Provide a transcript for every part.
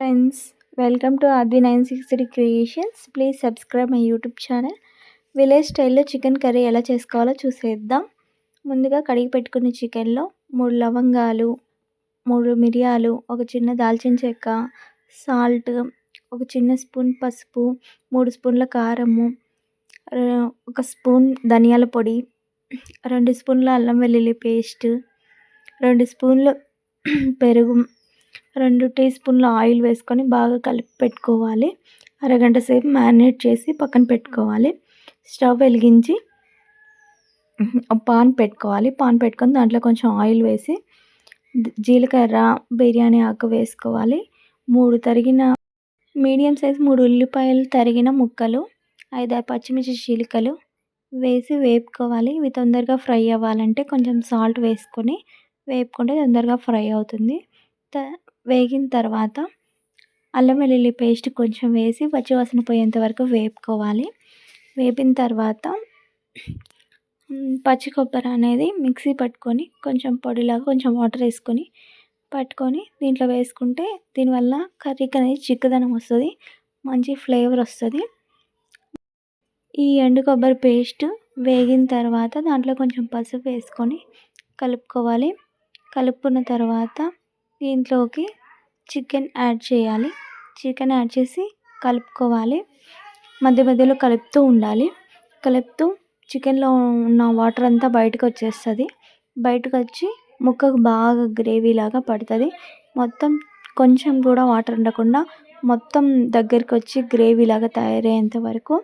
Friends welcome to Aadi nine six three creations please subscribe my YouTube channel village స్టైల్లో chicken curry ఎలా చేసుకోవాలో చూసేద్దాం. ముందుగా కడిగి పెట్టుకున్న చికెన్లో మూడు లవంగాలు మూడు మిరియాలు ఒక చిన్న దాల్చిన చెక్క సాల్ట్ ఒక చిన్న స్పూన్ పసుపు మూడు స్పూన్ల కారము ఒక స్పూన్ ధనియాల పొడి రెండు స్పూన్ల అల్లం వెల్లుల్లి పేస్ట్ రెండు స్పూన్లు పెరుగు రెండు టీ స్పూన్ల ఆయిల్ వేసుకొని బాగా కలిపి పెట్టుకోవాలి. అరగంట సేపు మ్యారినేట్ చేసి పక్కన పెట్టుకోవాలి. స్టవ్ వెలిగించి పాన్ పెట్టుకోవాలి. పాన్ పెట్టుకొని దాంట్లో కొంచెం ఆయిల్ వేసి జీలకర్ర బిర్యానీ ఆకు వేసుకోవాలి. మూడు తరిగిన మీడియం సైజ్ మూడు ఉల్లిపాయలు తరిగిన ముక్కలు ఐదారు పచ్చిమిర్చి చీలికలు వేసి వేపుకోవాలి. ఇవి తొందరగా ఫ్రై అవ్వాలంటే కొంచెం సాల్ట్ వేసుకొని వేపుకుంటే తొందరగా ఫ్రై అవుతుంది. వేగిన తర్వాత అల్లం వెల్లుల్లి పేస్ట్ కొంచెం వేసి పచ్చివాసన పోయేంత వరకు వేపుకోవాలి. వేపిన తర్వాత పచ్చి కొబ్బరి అనేది మిక్సీ పట్టుకొని కొంచెం పొడిలాగా కొంచెం వాటర్ వేసుకొని పట్టుకొని దీంట్లో వేసుకుంటే దీనివల్ల కర్రీకి అనేది చిక్కదనం వస్తుంది మంచి ఫ్లేవర్ వస్తుంది. ఈ ఎండు కొబ్బరి పేస్ట్ వేగిన తర్వాత దాంట్లో కొంచెం పసుపు వేసుకొని కలుపుకోవాలి. కలుపుకున్న తర్వాత దీంట్లోకి చికెన్ యాడ్ చేయాలి. చికెన్ యాడ్ చేసి కలుపుకోవాలి. మధ్య మధ్యలో కలుపుతూ ఉండాలి. కలుపుతూ చికెన్లో ఉన్న వాటర్ అంతా బయటకు వచ్చేస్తుంది. బయటకు వచ్చి ముక్కకు బాగా గ్రేవీ లాగా పడుతుంది. మొత్తం కొంచెం కూడా వాటర్ ఉండకుండా మొత్తం దగ్గరికి వచ్చి గ్రేవీ లాగా తయారయ్యేంత వరకు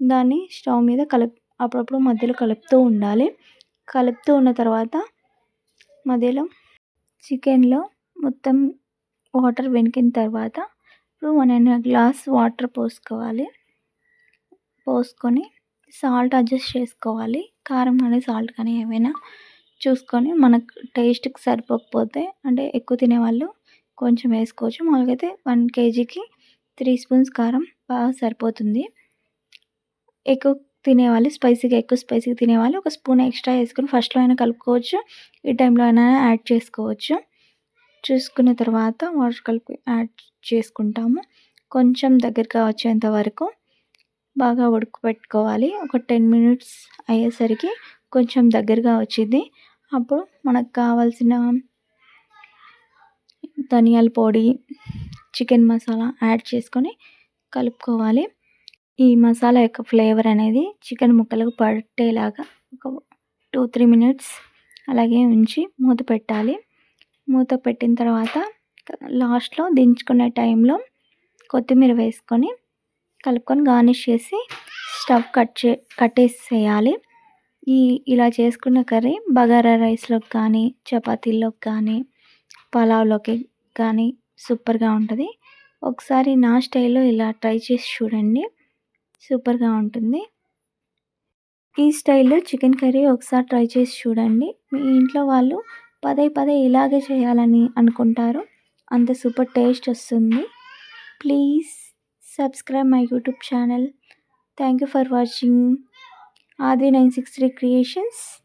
దాన్ని స్టవ్ మీద కలుపు అప్పుడప్పుడు మధ్యలో కలుపుతూ ఉండాలి. కలుపుతూ ఉన్న తర్వాత మధ్యలో చికెన్లో మొత్తం వాటర్ వెనికిన తర్వాత ఇప్పుడు వన్ గ్లాస్ వాటర్ పోసుకోవాలి. పోసుకొని సాల్ట్ అడ్జస్ట్ చేసుకోవాలి. కారం కానీ సాల్ట్ కానీ ఏమైనా చూసుకొని మనకు టేస్ట్కి సరిపోకపోతే అంటే ఎక్కువ తినేవాళ్ళు కొంచెం వేసుకోవచ్చు. మామూలుగా అయితే వన్ కేజీకి త్రీ స్పూన్స్ కారం బాగా సరిపోతుంది. ఎక్కువ తినేవాళ్ళు స్పైసీగా ఎక్కువ స్పైసీగా తినేవాళ్ళు ఒక స్పూన్ ఎక్స్ట్రా వేసుకొని ఫస్ట్లో అయినా కలుపుకోవచ్చు. ఈ టైంలో అయినా యాడ్ చేసుకోవచ్చు. చూసుకున్న తర్వాత వాటర్ కలిపి యాడ్ చేసుకుంటాము. కొంచెం దగ్గరగా వచ్చేంత వరకు బాగా ఉడకపెట్టుకోవాలి. ఒక టెన్ మినిట్స్ అయ్యేసరికి కొంచెం దగ్గరగా వచ్చింది. అప్పుడు మనకు కావాల్సిన ధనియాల పొడి చికెన్ మసాలా యాడ్ చేసుకొని కలుపుకోవాలి. ఈ మసాలా యొక్క ఫ్లేవర్ అనేది చికెన్ ముక్కలకు పట్టేలాగా ఒక టూ త్రీ మినిట్స్ అలాగే ఉంచి మూత పెట్టాలి. మూత పెట్టిన తర్వాత లాస్ట్లో దించుకునే టైంలో కొత్తిమీర వేసుకొని కలుపుకొని గార్నిష్ చేసి స్టవ్ కట్ చే కట్టేసేయాలి ఈ ఇలా చేసుకున్న కర్రీ బగారా రైస్లోకి కానీ చపాతీల్లోకి కానీ పలావ్లోకి కానీ సూపర్గా ఉంటుంది. ఒకసారి నా స్టైల్లో ఇలా ట్రై చేసి చూడండి. సూపర్గా ఉంటుంది. ఈ స్టైల్లో చికెన్ కర్రీ ఒకసారి ట్రై చేసి చూడండి. మీ ఇంట్లో వాళ్ళు పదే పదే ఇలాగే చేయాలని అనుకుంటారు. అంత సూపర్ టేస్ట్ వస్తుంది. Please subscribe my YouTube channel. Thank you for watching. Aadi nine six three creations.